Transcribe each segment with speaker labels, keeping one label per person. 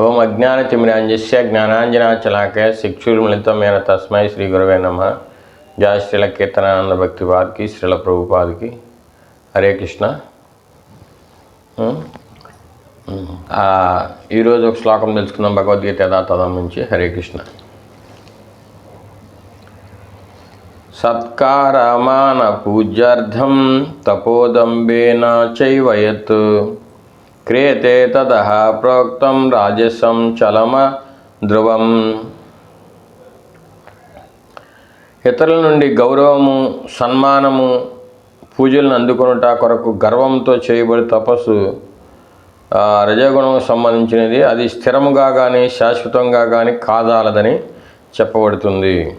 Speaker 1: ఓం అజ్ఞానతిమిరాంజస్య జ్ఞానాంజనాచలాకయ శిక్షుర్మిళితమైన తస్మై శ్రీ గురవే నమ. జయ శ్రీల కీర్తనానంద భక్తి పాదికి శ్రీల ప్రభుపాదికి. హరే కృష్ణ. ఈరోజు ఒక శ్లోకం తెలుసుకుందాం భగవద్గీత యథాతథం నుంచి. హరే కృష్ణ. సత్కారమాన పూజ్యార్థం తపోదంబేనా చైవయత్ క్రియతే తత ప్రోక్తం రాజసం చలమ ధ్రువం ఇతరుల నుండి గౌరవము సన్మానము పూజలను అందుకునుట కొరకు గర్వంతో చేయబడి తపస్సు రజగుణం సంబంధించినది. అది స్థిరముగా కానీ శాశ్వతంగా కానీ కాదాలదని చెప్పబడుతుంది.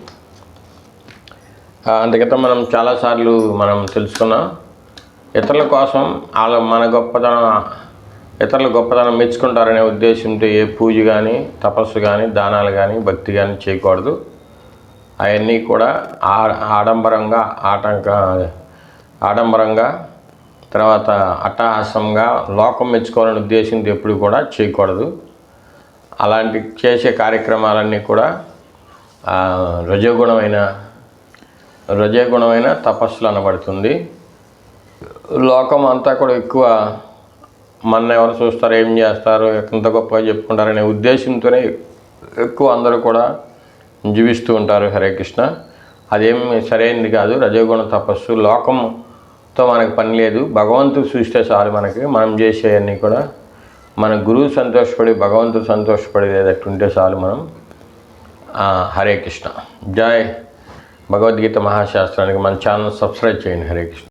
Speaker 1: ఆ, అందుకత మనం చాలాసార్లు మనం తెలుసుకున్నాం. ఇతరుల కోసం వాళ్ళ మన గొప్పతనం ఇతరుల గొప్పతనం మెచ్చుకుంటారనే ఉద్దేశంతో ఏ పూజ కానీ తపస్సు కానీ దానాలు కానీ భక్తి కానీ చేయకూడదు. అవన్నీ కూడా ఆ ఆడంబరంగా ఆటంక ఆడంబరంగా తర్వాత అట్టహాసంగా లోకం మెచ్చుకోవాలనే ఉద్దేశంతో ఎప్పుడు కూడా చేయకూడదు. అలాంటి చేసే కార్యక్రమాలన్నీ కూడా ఆ, రజోగుణమైన రజోగుణమైన తపస్సులు అనబడుతుంది. లోకం అంతా కూడా ఎక్కువ మన ఎవరు చూస్తారు ఏం చేస్తారు ఎంత గొప్పగా చెప్పుకుంటారనే ఉద్దేశంతోనే ఎక్కువ అందరూ కూడా జీవిస్తూ ఉంటారు హరే కృష్ణ. అదేమి సరైనది కాదు. రజోగుణ తపస్సు లోకంతో మనకు పని లేదు. భగవంతుడు చూస్తే చాలు మనకి. మనం చేసేవన్నీ కూడా మన గురువు సంతోషపడి భగవంతుడు సంతోషపడేటట్టు ఉంటే చాలు మనం. హరే కృష్ణ. జై భగవద్గీత మహాశాస్త్రానికి మన ఛానల్ సబ్స్క్రైబ్ చేయండి హరే కృష్ణ.